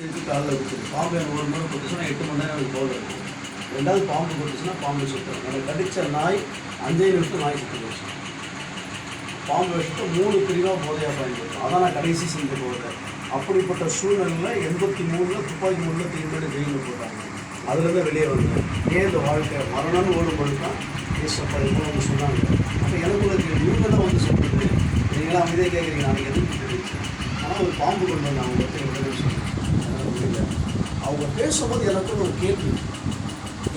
எடுத்து காலில் விட்டுரு பாம்பு எனக்கு ஒரு முறை கொட்டுச்சுன்னா எட்டு மணி நேரம் எனக்கு போக இருக்கும். ரெண்டாவது பாம்பு கொடுத்துச்சுன்னா பாம்பு சுத்தம் எனக்கு கடிச்ச நாய் அஞ்சே நிமிஷம் நாய் சுற்றி போச்சு. பாம்பு வச்சுட்டு மூணு பிரிவாக போதையாக பயன்படுத்தும். அதான் நான் கடைசி செஞ்சு போகிறேன் அப்படிப்பட்ட சூழ்நிலையில் எண்பத்தி மூணில் துப்பாக்கி மூணில் தீர்மானம் ஜெயிலில் போட்டாங்க. அதுலேருந்து வெளியே வந்தேன். ஏன் இந்த வாழ்க்கை? மரணம்னு ஓடும்போது தான் ஈஸ்வரப்பா எவ்வளோ வந்து சொன்னாங்க. அப்போ எனக்கு கேள்வி இவங்க தான் வந்து சொல்லுது நீங்களாம் அமைதியாக கேட்குறீங்க நாளைக்கு எதுவும் தெரிவிச்சு ஆனால் ஒரு பாம்பு கொண்டு வந்தாங்க ஒருத்தர் உடனே சொன்னாங்க. பேசும்போது எனக்குள்ள ஒரு கேள்வி.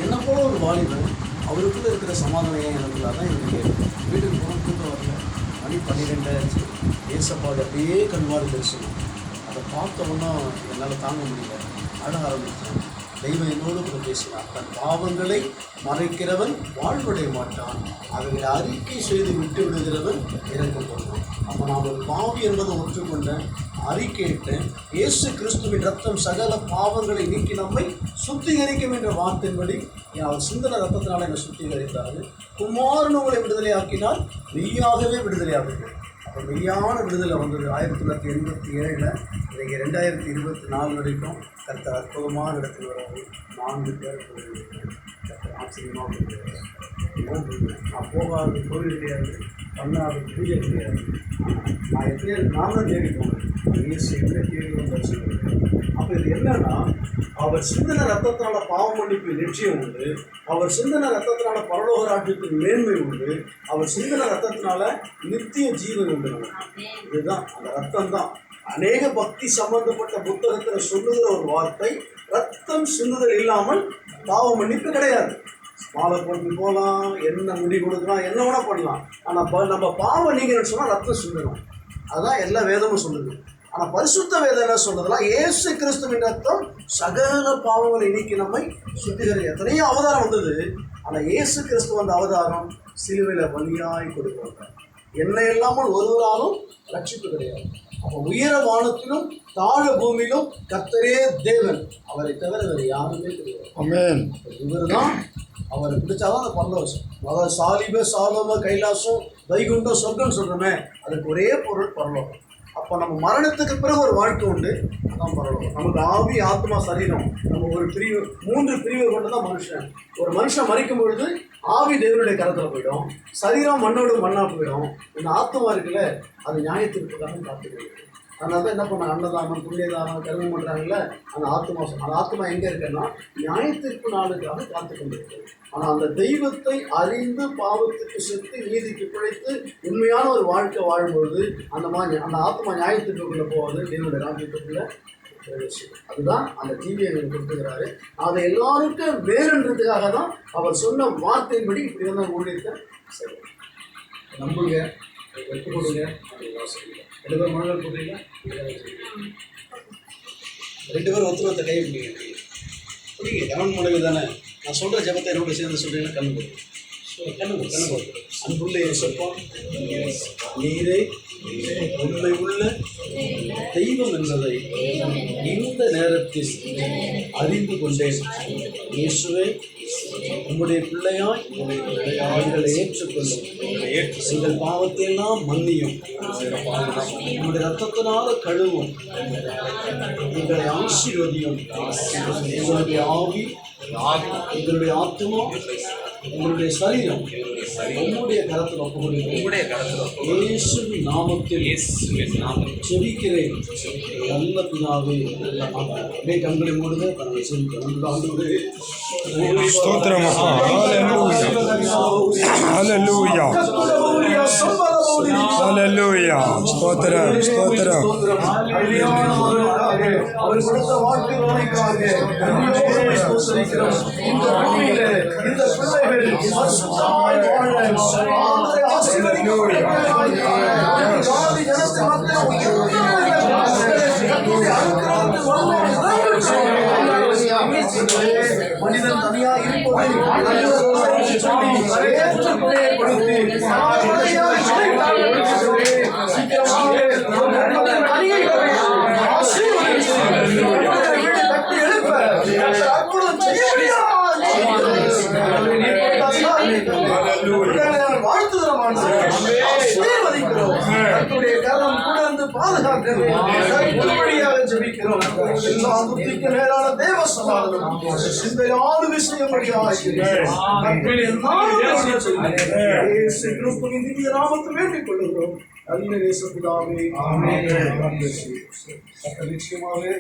என்ன போல ஒரு வாலிபன் அவருக்குள்ளே இருக்கிற சமாதானம் ஏன் எனக்குள்ள தான் எனக்கு கேள்வி வீட்டுக்கு போன தூக்கம் வரல. மணி பன்னிரெண்டாயிருச்சு ஏசப்பாடு அப்படியே கண்வாடு பேசணும் அதை பார்த்தவொன்னா என்னால் தாங்க முடியல. அழ ஆரம்பித்தேன் தெய்வம் என்னோடு கூட பேசினார். தன் பாவங்களை மறைக்கிறவன் வாழ்வடைய மாட்டான். அவர்களை அறிக்கை செய்து விட்டு விடுகிறவன் இறக்கப்படுவான். அப்போ நான் ஒரு பாவி என்பதை ஒற்றுக்கொண்டேன் அறிக்கையிட்டேன். இயேசு கிறிஸ்துவின் ரத்தம் சகல பாவங்களை நீக்கி நம்மை சுத்திகரிக்கும் என்ற வார்த்தையின்படி அவர் சிந்தன ரத்தத்தினால என்னை சுத்திகரித்தார் குமாரன் உங்களை விடுதலையாக்கினால் மெய்யாகவே விடுதலையாகுது அப்போ மெய்யான விடுதலை வந்தது ஆயிரத்தி தொள்ளாயிரத்தி எண்பத்தி ஏழில். இன்றைக்கி ரெண்டாயிரத்தி இருபத்தி நாலு வரைக்கும் கர்த்தர் அற்புதமான இடத்தில் வராது நான்கு பேர் ஆச்சரியமாக கொடுக்குறாரு. நான் போகாத கோவில் கிடையாது பண்ணாத பூஜை கிடையாது நான் எப்படி நான் தான் தேடி போனேன் இயேசு தேடி வந்தாச்சு அப்போ இது என்னன்னா அவர் சிந்தன ரத்தத்தினால பாவ மன்னிப்பு நிச்சயம் உண்டு. அவர் சிந்தன ரத்தத்தினால பரலோக ராஜ்யத்தின் மேன்மை உண்டு. அவர் சிந்தன ரத்தத்தினால நித்திய ஜீவன் உண்டு இதுதான் அந்த ரத்தம் தான் அநேக பக்தி சம்பந்தப்பட்ட புத்தகத்தில் சொல்லுகிற ஒரு வார்த்தை ரத்தம் சிந்துதல் இல்லாமல் பாவ மன்னிப்பு கிடையாது. மாலை போட்டு போகலாம் என்ன முடி கொடுக்கலாம் என்ன வேணால் பண்ணலாம். ஆனால் நம்ம பாவம் நீங்கன்னு சொன்னால் ரத்தம் சிந்தணும் அதான் எல்லா வேதமும் சொல்லுது. ஆனால் பரிசுத்த வேதம் என்ன சொல்றதுலாம் ஏசு கிறிஸ்துவின் ரத்தம் சகல பாவங்களை நீக்கி நம்மை சுத்திகரி எத்தனையோ அவதாரம் வந்தது. ஆனால் இயேசு கிறிஸ்துவ அந்த அவதாரம் சிலுவையில் வழியாய் கொடுக்கிறார் என்னை இல்லாமல் ஒருவராலும் ரட்சிப்பு கிடையாது. அப்போ உயர வானத்திலும் தாழ பூமியிலும் கர்த்தரே தேவன். அவரை தவிர வேறு யாருமே கிடையாது. இவர் தான் அவரை பிடிச்சாதான் அந்த பரலோசம் அதாவது சாலிப சாலம கைலாசம் வைகுண்டம் சொர்க்கம் சொல்கிறோமே அதுக்கு ஒரே பொருள் பரலோகம். அப்போ நம்ம மரணத்துக்கு பிறகு ஒரு வாழ்க்கை உண்டு அதான் பரலோகம். நமக்கு ஆவி ஆத்மா சரீரம். நம்ம ஒரு பிரிவு மூன்று பிரிவு கொண்டு தான் மனுஷன். ஒரு மனுஷன் மறிக்கும் பொழுது ஆவி தேவனுடைய கரத்தில் போயிடும். சரீரம் மண்ணோடு மண்ணா போயிடும். இந்த ஆத்மா இருக்குல்ல அது நியாயத்திற்குக்காக காத்துக்கிறது அதனால தான் என்ன பண்ண அன்னதானம் புண்ணியதானம் கருமம் பண்ணுறாங்கல்ல அந்த ஆத்மா அந்த ஆத்மா எங்கே இருக்குன்னா நியாயத்திற்கு நாளுக்காக காத்து கொண்டிருக்கிறது ஆனால் அந்த தெய்வத்தை அறிந்து பாவத்துக்கு செத்து நீதிக்கு பிழைத்து உண்மையான ஒரு வாழ்க்கை வாழும்பொழுது அந்த மாதிரி அந்த ஆத்மா நியாயத்திற்குள்ளே போவது தேவனுடைய ராஜ்யத்துக்குள்ளே. அதுதான் அந்த டிவி எங்களுக்கு கொடுத்துக்கிறாரு. அதை எல்லாருக்கும் வேறுன்றதுக்காக தான் அவர் சொன்ன வார்த்தையின்படி இப்படி வந்து ஊழியத்தை சரி. நம்புங்க வெட்டு கொடுங்க அப்படின்னு ரெண்டு பேரும் மனதில் போடுறீங்களா ரெண்டு பேரும் ஒருத்தர் ஒருத்தர் கை பிடிங்க. பிடிங்க கவன் முடிவு தானே. நான் சொல்கிற ஜபத்தை என்னோட சேர்ந்து சொல்கிறீங்கன்னா கண்ணு போடு அன்புள்ள சொப்பம் நீரே உண்மை உள்ள தெய்வம் என்பதை இந்த நேரத்தில் அறிந்து கொண்டேன். இயேசுவே உம்முடைய பிள்ளையாய் அவர்களை ஏற்றுக்கொள்ளும். எங்கள் பாவத்தை எல்லாம் மன்னியும். உங்களுடைய ரத்தத்தினால கழுவும். எங்களை ஆசீர்வதியும். எங்களுடைய ஆவி எங்களுடைய ஆத்மா உங்களுடைய சரீரம் உங்களுடைய கரத்தில் ஒப்புக்கொள்கிறேன் உம்முடைய கரத்தில் இயேசுவின் நாமத்தில் இயேசுவின் நாமத்தில் செபிக்கிறேன் நல்ல பிதாவே அப்படியே கண்களை மூடுங்க தன்னை செபிக்கிறேன் ஆண்டு ஸ்தோத்திரம் அப்பா ஹalleluya ஹalleluya ஸ்தோத்திரம் ஸ்தோத்திரம் அவர் கொடுத்த வாக்குறுதிக்காக நன்றியோடு ஸ்தோத்திரிக்கிறோம். இந்த பூமியிலே இந்த பிள்ளைகள் பரிசுத்தமாய் வாழ ஆண்டவரை ஆசீர்வதிக்கப்படுகிறார்கள். ஜாதி ஜனத்தின் மத்தியில் கர்த்தருடைய அனுக்கிரகத்தின் வல்லமை இறங்கச் செய்யும். மனிதன் தனியா இருப்பதை நல்லவர்களாய் வாழ்த்துகிறோம் ஆசீர்வதிக்கிறோம் கர்த்தருடைய கரம் பாதுகாக்கணும் கர்த்தருடைய ஜெபிக்கிறோம் எல்லா புத்திக்கு மேலான தேவ சமாதானம் சிந்தையான விஷயங்கள் கிறிஸ்துவின் திவ்ய நாமத்தை வேண்டிக் கொள்ளுகிறோம் நல்ல நேசப்பிதாவே நிச்சயமாவே